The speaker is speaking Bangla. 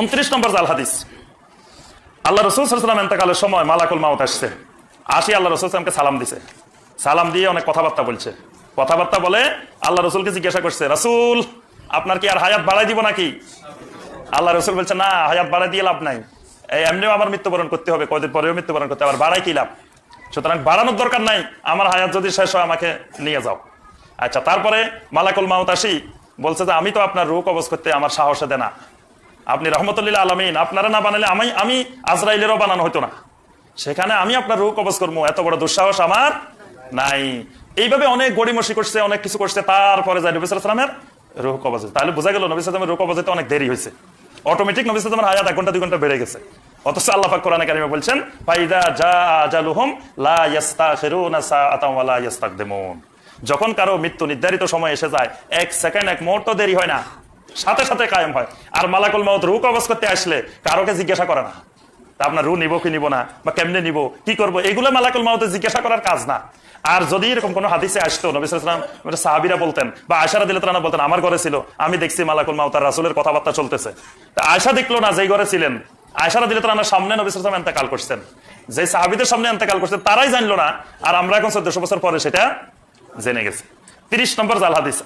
উনত্রিশ নম্বর জাল হাদিস। আল্লাহ রসুল সাল্লাম এন্তকালের সময় মালাকুল মাউত আসছে। আসি আল্লাহ রসুল সালাম দিছে। সালাম দিয়ে অনেক কথাবার্তা বলছে। কথাবার্তা বলে আল্লাহ রসুলকে জিজ্ঞাসা করছে, রাসূল, আপনার কি আর হায়াত বাড়াই দিব নাকি? আল্লাহ রসুল বলছে, না, হায়াত বাড়াই দিয়ে লাভ নাই। এমনিও আমার মৃত্যুবরণ করতে হবে, কয়দিন পরেও মৃত্যুবরণ করতে আবার বাড়াই কি লাভ? সুতরাং বাড়ানোর দরকার নাই, আমার হায়াত যদি শেষ হয় আমাকে নিয়ে যাও। আচ্ছা তারপরে মালাকুল মাউত আসি বলছে যে আমি তো আপনার রূপ কবজ করতে আমার সাহসে দেনা। আপনি রহমতুল্লাহ আলমিন, আপনারা না বানালে আমি আমি আজরাইলেরও বানানো হতো না। সেখানে আমি আপনার রূপ কবজ করব এত বড় দুঃসাহস আমার নাই। এইভাবে অনেক গড়িমসি করছে, অনেক কিছু করছে, তারপরে যায় নবী সালামের রুহ কবজ। তাহলে বোঝা গেল নবী সালামের রুহ কবজ অনেক দেরি হয়েছে। অটোমেটিক নবী সালামের হায়াত এক ঘণ্টা, দুই ঘণ্টা বেড়ে গেছে। অথচ আল্লাহ পাক কোরআনে কারিমে বলছেন, ফাইদা জা আজালুহুম লা ইয়াস্তাখিরুনা সাআতাম ওয়া লা ইয়াস্তাকদিমুন। যখন কারও মৃত্যু নির্ধারিত সময় এসে যায়, এক সেকেন্ড, এক মুহূর্ত দেরি হয় না। সাথে সাথে কায়েম হয়। আর মালাকুল মাউত রুহ কবজ করতে আসলে কারোকে জিজ্ঞাসা করে না। আপনার রু নিব কি নিব না? বা কেমনে নিব? কি করব? এগুলো মালাকুল মাউতে জিজ্ঞাসা করার কাজ না। আর যদি এরকম কোনো হাদিসে আসতো নবিসাম সাহাবিরা বলতেন, বা আয়সারা দিলে তারা বলতেন, আমার ঘরে ছিল, আমি দেখছি মালাকুল মাউত আর রাসুলের কথাবার্তা চলতেছে। তা আয়সা দেখল না যেই ঘরে ছিলেন। আয়সারা দিলে তারা সামনে নবিসাম এন্তেকাল করছেন। যে সাহাবিদের সামনে এন্তেকাল করছেন, তারাই জানলো না। আর আমরা এখন চোদ্দশো বছর পরে সেটা জেনে গেছে। তিরিশ নম্বর জাল হাদিস।